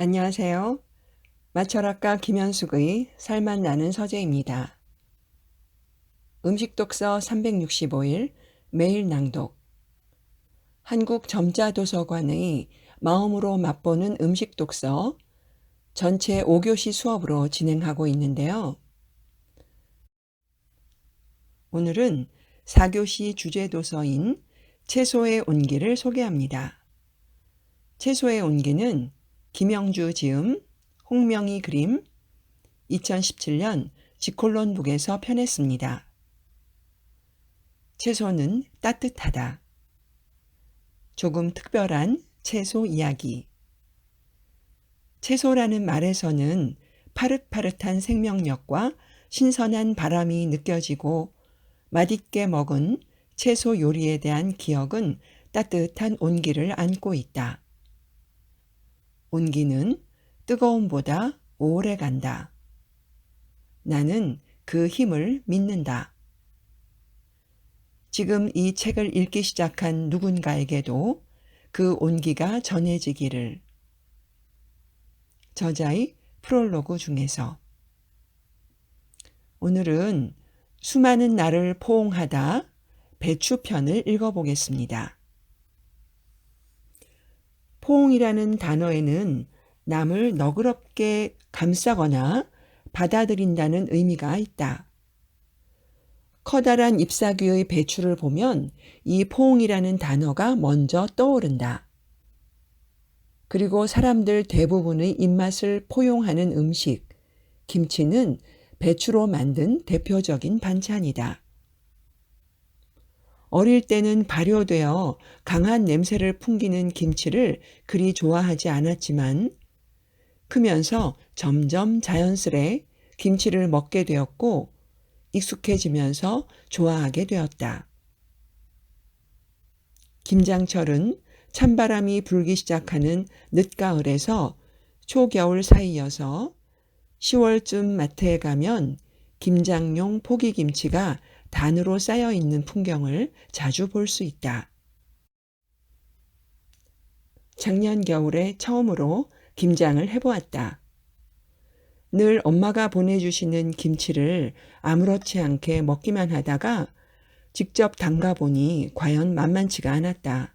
안녕하세요. 마철학과 김현숙의 살맛 나는 서재입니다. 음식 독서 365일 매일 낭독 한국 점자 도서관의 마음으로 맛보는 음식 독서 전체 5교시 수업으로 진행하고 있는데요. 오늘은 4교시 주제 도서인 채소의 온기를 소개합니다. 채소의 온기는 김영주 지음, 홍명희 그림, 2017년 지콜론북에서 편했습니다. 채소는 따뜻하다. 조금 특별한 채소 이야기. 채소라는 말에서는 파릇파릇한 생명력과 신선한 바람이 느껴지고 맛있게 먹은 채소 요리에 대한 기억은 따뜻한 온기를 안고 있다. 온기는 뜨거움보다 오래 간다. 나는 그 힘을 믿는다. 지금 이 책을 읽기 시작한 누군가에게도 그 온기가 전해지기를. 저자의 프롤로그 중에서 오늘은 수많은 날을 포옹하다 배추편을 읽어보겠습니다. 포옹이라는 단어에는 남을 너그럽게 감싸거나 받아들인다는 의미가 있다. 커다란 잎사귀의 배추를 보면 이 포옹이라는 단어가 먼저 떠오른다. 그리고 사람들 대부분의 입맛을 포용하는 음식, 김치는 배추로 만든 대표적인 반찬이다. 어릴 때는 발효되어 강한 냄새를 풍기는 김치를 그리 좋아하지 않았지만 크면서 점점 자연스레 김치를 먹게 되었고 익숙해지면서 좋아하게 되었다. 김장철은 찬바람이 불기 시작하는 늦가을에서 초겨울 사이여서 10월쯤 마트에 가면 김장용 포기김치가 단으로 쌓여 있는 풍경을 자주 볼 수 있다. 작년 겨울에 처음으로 김장을 해보았다. 늘 엄마가 보내주시는 김치를 아무렇지 않게 먹기만 하다가 직접 담가보니 과연 만만치가 않았다.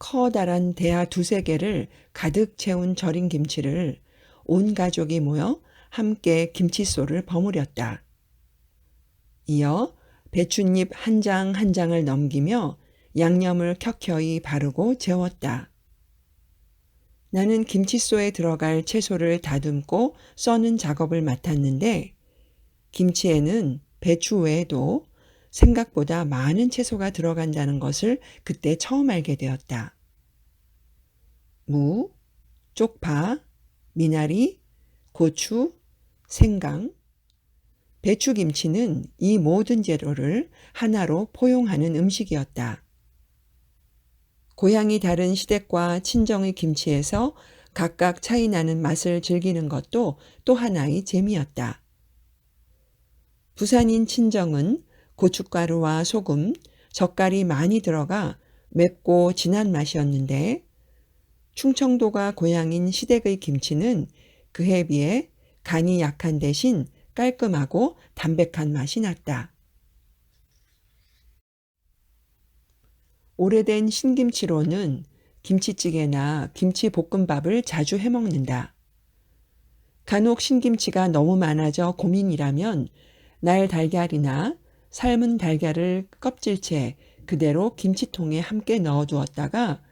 커다란 대야 두세 개를 가득 채운 절인 김치를 온 가족이 모여 함께 김치소를 버무렸다. 이어 배춧잎 한장한 장을 넘기며 양념을 켜켜이 바르고 재웠다. 나는 김치소에 들어갈 채소를 다듬고 써는 작업을 맡았는데 김치에는 배추 외에도 생각보다 많은 채소가 들어간다는 것을 그때 처음 알게 되었다. 무, 쪽파, 미나리, 고추, 생강, 배추김치는 이 모든 재료를 하나로 포용하는 음식이었다. 고향이 다른 시댁과 친정의 김치에서 각각 차이 나는 맛을 즐기는 것도 또 하나의 재미였다. 부산인 친정은 고춧가루와 소금, 젓갈이 많이 들어가 맵고 진한 맛이었는데 충청도가 고향인 시댁의 김치는 그에 비해 간이 약한 대신 깔끔하고 담백한 맛이 났다. 오래된 신김치로는 김치찌개나 김치볶음밥을 자주 해 먹는다. 간혹 신김치가 너무 많아져 고민이라면 날 달걀이나 삶은 달걀을 껍질채 그대로 김치통에 함께 넣어 두었다가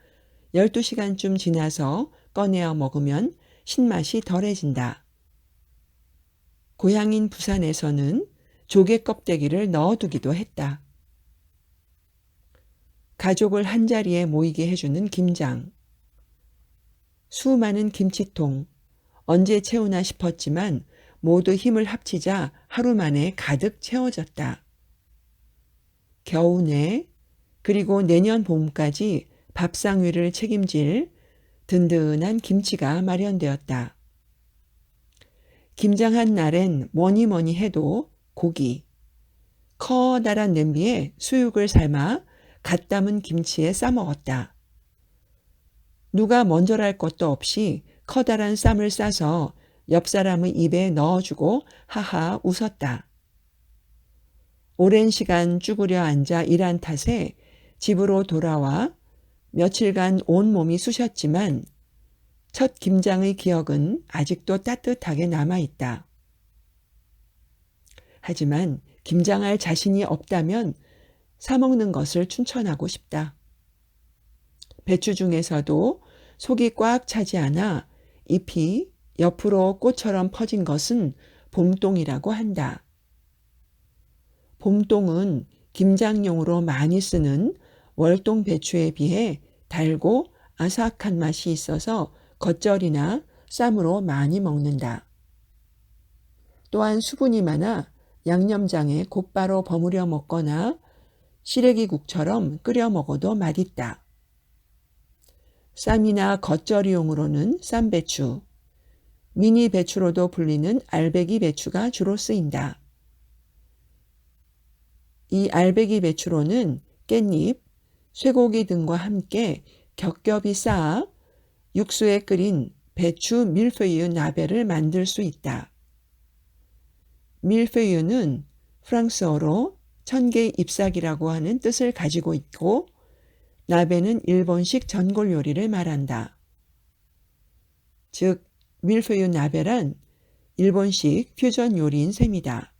12시간쯤 지나서 꺼내어 먹으면 신맛이 덜해진다. 고향인 부산에서는 조개 껍데기를 넣어두기도 했다. 가족을 한자리에 모이게 해주는 김장. 수많은 김치통. 언제 채우나 싶었지만 모두 힘을 합치자 하루 만에 가득 채워졌다. 겨우 내 그리고 내년 봄까지 밥상 위를 책임질 든든한 김치가 마련되었다. 김장한 날엔 뭐니 뭐니 해도 고기, 커다란 냄비에 수육을 삶아 갓 담은 김치에 싸 먹었다. 누가 먼저랄 것도 없이 커다란 쌈을 싸서 옆 사람의 입에 넣어주고 하하 웃었다. 오랜 시간 쭈그려 앉아 일한 탓에 집으로 돌아와 며칠간 온몸이 쑤셨지만 첫 김장의 기억은 아직도 따뜻하게 남아있다. 하지만 김장할 자신이 없다면 사먹는 것을 춘천하고 싶다. 배추 중에서도 속이 꽉 차지 않아 잎이 옆으로 꽃처럼 퍼진 것은 봄동이라고 한다. 봄동은 김장용으로 많이 쓰는 월동 배추에 비해 달고 아삭한 맛이 있어서 겉절이나 쌈으로 많이 먹는다. 또한 수분이 많아 양념장에 곧바로 버무려 먹거나 시래기국처럼 끓여 먹어도 맛있다. 쌈이나 겉절이용으로는 쌈배추, 미니 배추로도 불리는 알배기 배추가 주로 쓰인다. 이 알배기 배추로는 깻잎, 쇠고기 등과 함께 겹겹이 쌓아 육수에 끓인 배추 밀페유 나베를 만들 수 있다. 밀페유는 프랑스어로 천개 잎사귀라고 하는 뜻을 가지고 있고 나베는 일본식 전골 요리를 말한다. 즉 밀페유 나베란 일본식 퓨전 요리인 셈이다.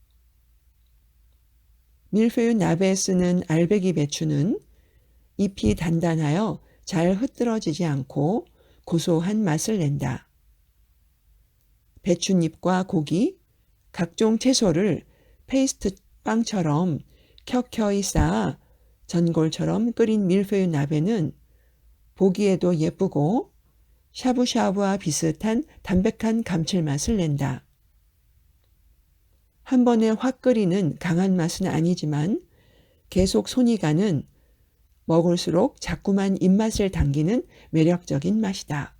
밀페유 나베에 쓰는 알배기 배추는 잎이 단단하여 잘 흩어지지 않고 고소한 맛을 낸다. 배춧잎과 고기, 각종 채소를 페이스트 빵처럼 켜켜이 쌓아 전골처럼 끓인 밀푀유 나베는 보기에도 예쁘고 샤브샤브와 비슷한 담백한 감칠맛을 낸다. 한 번에 확 끓이는 강한 맛은 아니지만 계속 손이 가는 먹을수록 자꾸만 입맛을 당기는 매력적인 맛이다.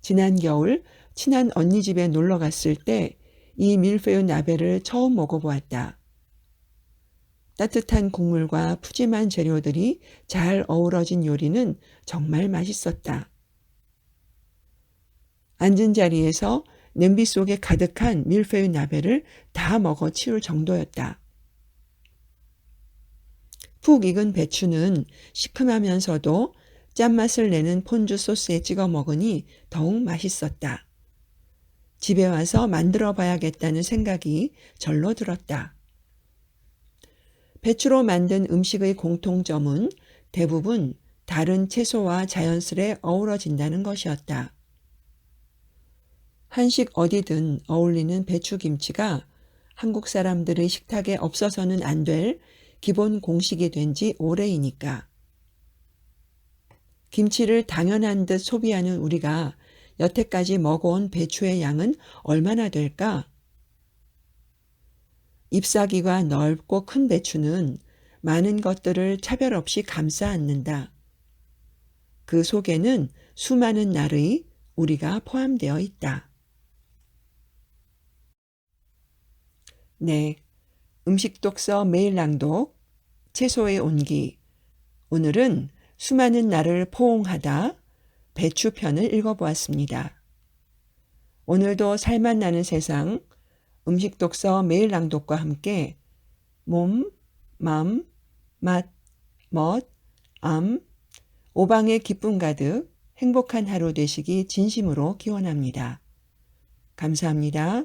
지난 겨울 친한 언니 집에 놀러 갔을 때 이 밀푀유 나베를 처음 먹어보았다. 따뜻한 국물과 푸짐한 재료들이 잘 어우러진 요리는 정말 맛있었다. 앉은 자리에서 냄비 속에 가득한 밀푀유 나베를 다 먹어 치울 정도였다. 푹 익은 배추는 시큼하면서도 짠맛을 내는 폰주 소스에 찍어 먹으니 더욱 맛있었다. 집에 와서 만들어 봐야겠다는 생각이 절로 들었다. 배추로 만든 음식의 공통점은 대부분 다른 채소와 자연스레 어우러진다는 것이었다. 한식 어디든 어울리는 배추김치가 한국 사람들의 식탁에 없어서는 안 될 기본 공식이 된 지 오래이니까. 김치를 당연한 듯 소비하는 우리가 여태까지 먹어온 배추의 양은 얼마나 될까? 잎사귀가 넓고 큰 배추는 많은 것들을 차별 없이 감싸 안는다. 그 속에는 수많은 날의 우리가 포함되어 있다. 네. 음식 독서 매일 낭독 채소의 온기 오늘은 수많은 날을 포옹하다 배추편을 읽어보았습니다. 오늘도 살맛 나는 세상 음식 독서 매일 낭독과 함께 몸, 맘, 맛, 멋, 암, 오방의 기쁨 가득 행복한 하루 되시기 진심으로 기원합니다. 감사합니다.